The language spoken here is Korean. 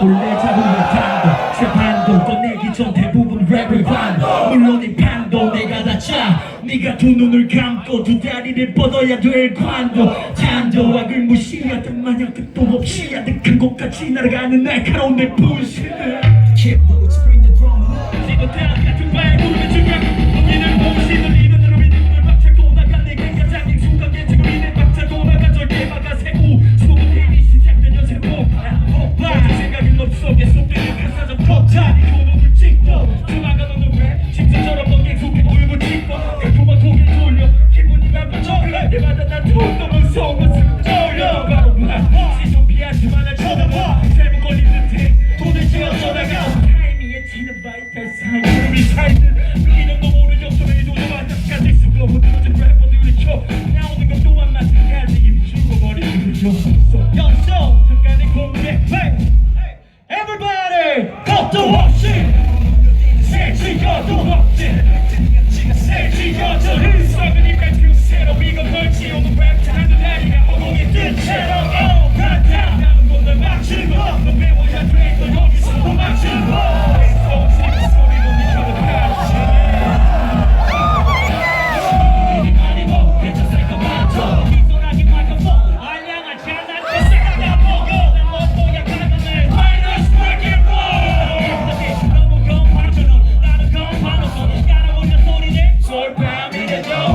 몰래 잡은 반도 제 반도 꺼내기 전 대부분 랩을 반도 물론 이 판도 내가 다짜 네가 두 눈을 감고 두 다리를 뻗어야 될 관도 잔저악을 무시하던 마냥 끝도 없이 아득한 곳까지 날아가는 날카로운 내 분신을 Hey,